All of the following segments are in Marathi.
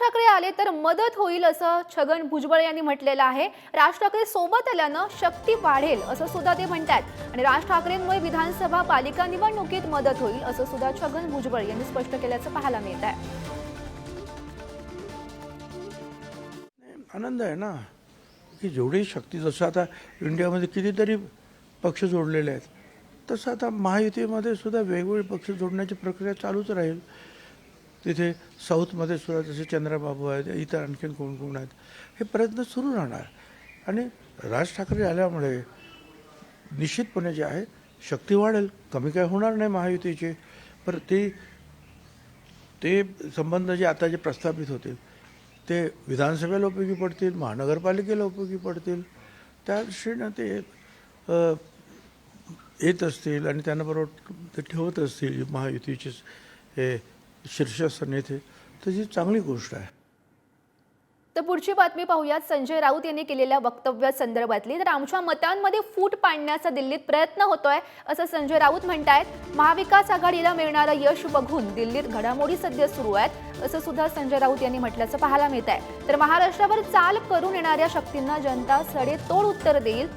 ठाकरे आले तर मदत होईल असं छगन भुजबळ यांनी म्हटलेलं आहे. राज ठाकरे सोबत आल्यानं शक्ती वाढेल असं सुद्धा ते म्हणतात आणि राज ठाकरेंमुळे विधानसभा पालिका निवडणुकीत मदत होईल असं सुद्धा छगन भुजबळ यांनी स्पष्ट केल्याचं पाहायला मिळत आहे आनंद आहे ना की जेवढी शक्ती जसं आता इंडियामध्ये कितीतरी पक्ष जोडलेले आहेत तसं आता महायुतीमध्ये सुद्धा वेगवेगळे पक्ष जोडण्याची प्रक्रिया चालूच राहील. तिथे साऊथमध्ये सुद्धा जसे चंद्रबाबू आहेत इतर आणखीन कोण कोण आहेत हे प्रयत्न सुरू राहणार. आणि राज ठाकरे आल्यामुळे निश्चितपणे जे आहे शक्ती वाढेल. कमी काय होणार नाही महायुतीचे. पर ते ते संबंध जे आता जे प्रस्थापित होतील ते विधानसभेला उपयोगी पडतील महानगरपालिकेला उपयोगी पडतील. त्या दृष्टीनं ते येत असतील आणि त्यांना बरोबर ते ठेवत असतील महायुतीचे हे शीर्षस्थानी येते. तर ही चांगली गोष्ट आहे. तर पुढची बातमी पाहूयात. संजय राऊत यांनी केलेल्या वक्तव्यासंदर्भातली तर आमच्या मतांमध्ये फूट पाडण्याचा दिल्लीत प्रयत्न होतोय असं संजय राऊत म्हणतायत. महाविकास आघाडीला मिळणारं यश बघून दिल्लीत घडामोडी सध्या सुरू आहेत असं सुद्धा संजय राऊत यांनी म्हटल्याचं पाहायला मिळत आहे तर महाराष्ट्रावर चाल करून येणाऱ्या शक्तींना जनता सडेतोड उत्तर देईल.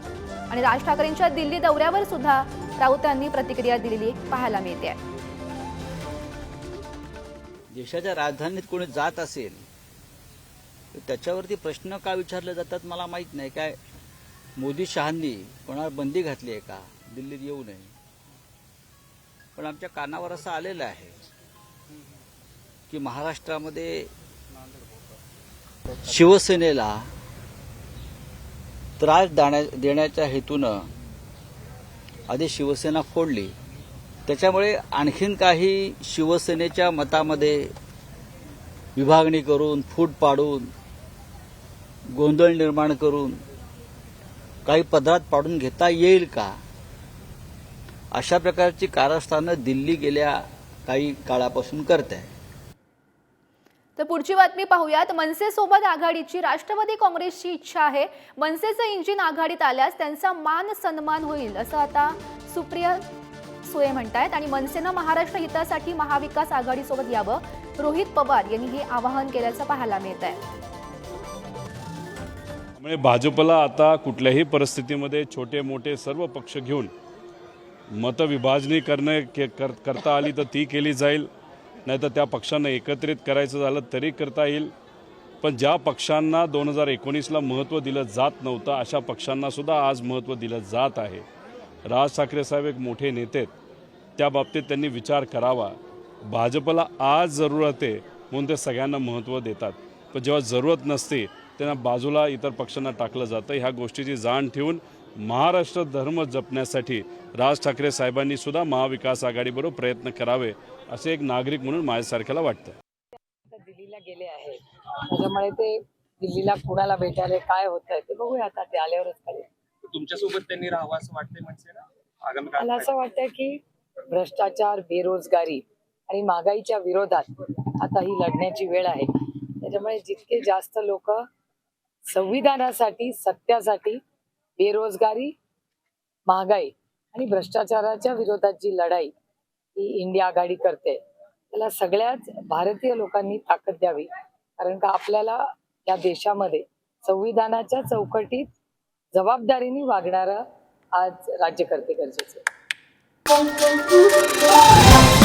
आणि राज ठाकरेंच्या दिल्ली दौऱ्यावर सुद्धा राऊतांनी प्रतिक्रिया दिलेली पाहायला मिळते. आहे देशाच्या राजधानीत कोणी जात असेल तर त्याच्यावरती प्रश्न का विचारले जातात मला माहीत नाही. काय मोदी शहांनी कोणावर बंदी घातली आहे का? दिल्लीत येऊ नये. पण आमच्या कानावर असं आलेलं आहे की महाराष्ट्रामध्ये शिवसेनेला त्रास देण्या- देण्याच्या हेतूनं आधी शिवसेना फोडली. त्याच्यामुळे आणखीन काही शिवसेनेच्या मतामध्ये विभागणी करून फूट पाडून गोंधळ निर्माण करून काही पदरात पाडून घेता येईल का? अशा प्रकारची कारस्थानं दिल्ली गेल्या काही काळापासून करत आहे तर पुढची बातमी पाहूयात. मनसेसोबत आघाडीची राष्ट्रवादी काँग्रेसची इच्छा आहे. मनसेचं इंजिन आघाडीत आल्यास त्यांचा मान सन्मान होईल असं आता सुप्रिया सुळे म्हणतायत आणि मनसेनं महाराष्ट्र हितासाठी महाविकास आघाडीसोबत यावं. रोहित पवार यांनी हे आवाहन केल्याचं पाहायला मिळत आहे त्यामुळे भाजपला आता कुठल्याही परिस्थितीमध्ये छोटे मोठे सर्व पक्ष घेऊन मतविभाजणी करणे के कर करता आली तर ती केली जाईल. नाहीतर त्या पक्षांना एकत्रित करायचं झालं तरी करता येईल. पण ज्या पक्षांना दोन हजार एकोणीसला महत्त्व दिलं जात नव्हतं अशा पक्षांनासुद्धा आज महत्त्व दिलं जात आहे. राज ठाकरे साहेब एक मोठे नेते आहेत. त्या बाबतीत त्यांनी विचार करावा. भाजपला आज जरूरत आहे म्हणून ते सगळ्यांना महत्त्व देतात. पण जेव्हा जरूरत नसते त्यांना बाजूला इतर पक्षांना टाकलं जातं. ह्या गोष्टीची जाण ठेवून महाराष्ट्र धर्म जपण्यासाठी राज ठाकरे साहेबांनी सुद्धा महाविकास आघाडीबरोबर प्रयत्न करावे असे एक नागरिक म्हणून माझ्यासारख्याला वाटतं. आता दिल्लीला गेले आहेत. त्याच्यामुळे ते दिल्लीला कुणाला भेटायला काय होतंय ते बघूया आता ते आल्यावरच कळेल. तुमच्यासोबत त्यांनी राहावं असं वाटतंय म्हणजे ना? आगामी मला असं वाटतं की भ्रष्टाचार बेरोजगारी आणि महागाईच्या विरोधात आता ही लढण्याची वेळ आहे. त्याच्यामुळे जितके जास्त लोक संविधानासाठी सत्यासाठी बेरोजगारी महागाई आणि भ्रष्टाचाराच्या विरोधात जी लढाई ही इंडिया आघाडी करते त्याला सगळ्याच भारतीय लोकांनी ताकद द्यावी. कारण का आपल्याला या देशामध्ये संविधानाच्या चौकटीत जबाबदारीने वागणारं आज राज्यकर्ते गरजेचे Con, con.